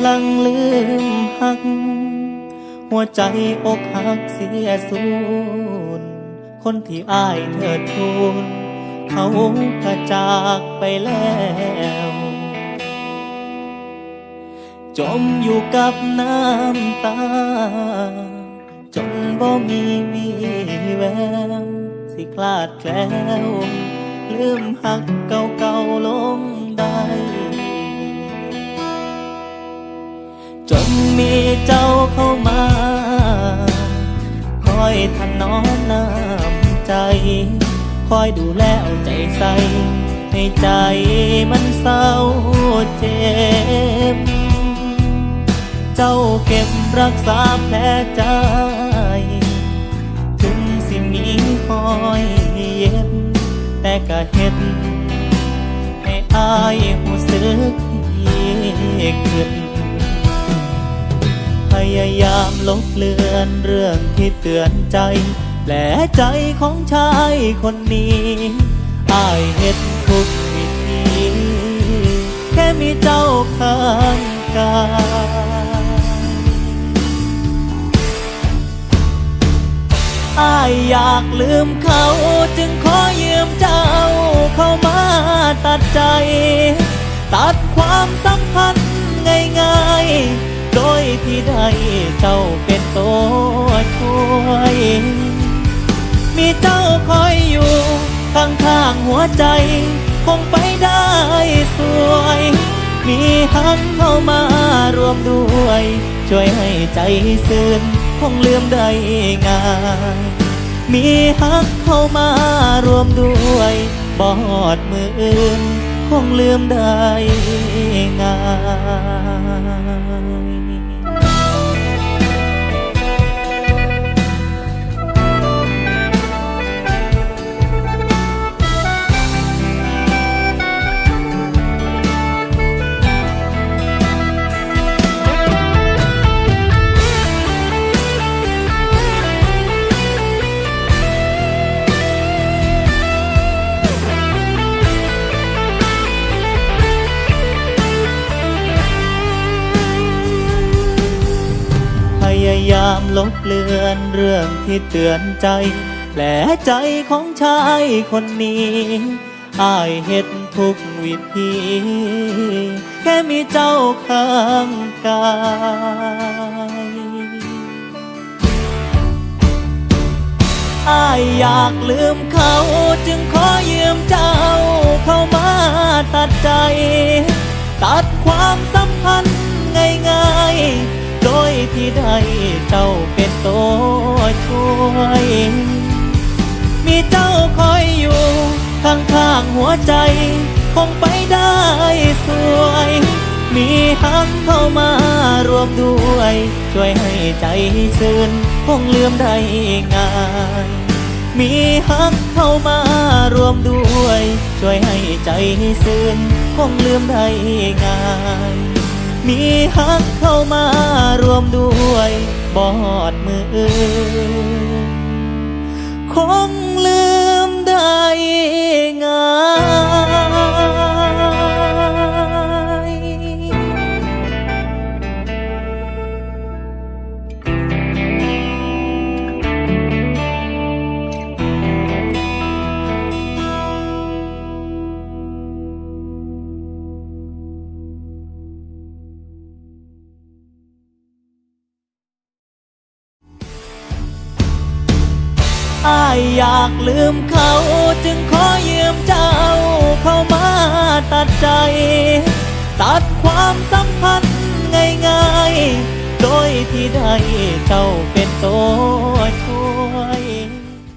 ำลังลืมหัก หัวใจอกหักเสียสูญคนที่อายเถิดทูนเขากระจากไปแล้ว จมอยู่กับน้ำตา จนบ่มีวีแวว สิคลาดแคล้ว ลืมหักเก่าๆลง น้อมน้ำใจ คอยดูแลเอาใจใส่ให้ใจมันเศร้าเจ็บ เจ้าเก็บรักษาแผลใจ ถึงสิมีคอยเย็บ แต่ก็เห็นให้อายหูสึกยิ่งขึ้น ยายามลบเลือนเรื่องที่เตือนใจแผลใจของชายคนนี้อายเห็นทุกวิธีแค่มีเจ้าข้างกายอายอยากลืมเขาจึงขอยืมเจ้าเข้ามาตัดใจ ตัดความสัมพันธ์ ดยที่ได้เจ้าเป็นตัวช่วย มีเจ้าคอยอยู่ข้างข้างหัวใจ คงไปได้สวย มีหักเข้ามารวมด้วย ช่วยให้ใจซื่นคงลืมได้ง่ายมีหักเข้ามารวมด้วยบอดมืออื่นคงลืมได้ง่ายายามลบเลือนเรื่องที่เตือนใจ แผลใจของชายคนนี้อายเห็ดทุกวิธีแค่มีเจ้าข้างกายอายอยากลืมเขาจึงขอยืมเจ้าเข้ามาตัดใจ ตัดความ ที่ได้เจ้าเป็นตัวช่วย มีเจ้าคอยอยู่ข้างข้างๆหัวใจ คงไปได้สวย มีหักเข้ามารวมด้วย ช่วยให้ใจซื่นคงลืมได้ง่ายมีหักเข้ามารวมด้วย ช่วยให้ใจซื่นคงลืมได้ง่าย มีฮักเข้ามารวมด้วยบอดมือ คงลืมได้ อายอยากลืมเขา จึงขอยืมเจ้า เข้ามาตัดใจ ตัดความสัมพันธ์ง่ายๆ โดยที่ได้เจ้าเป็นตัวช่วย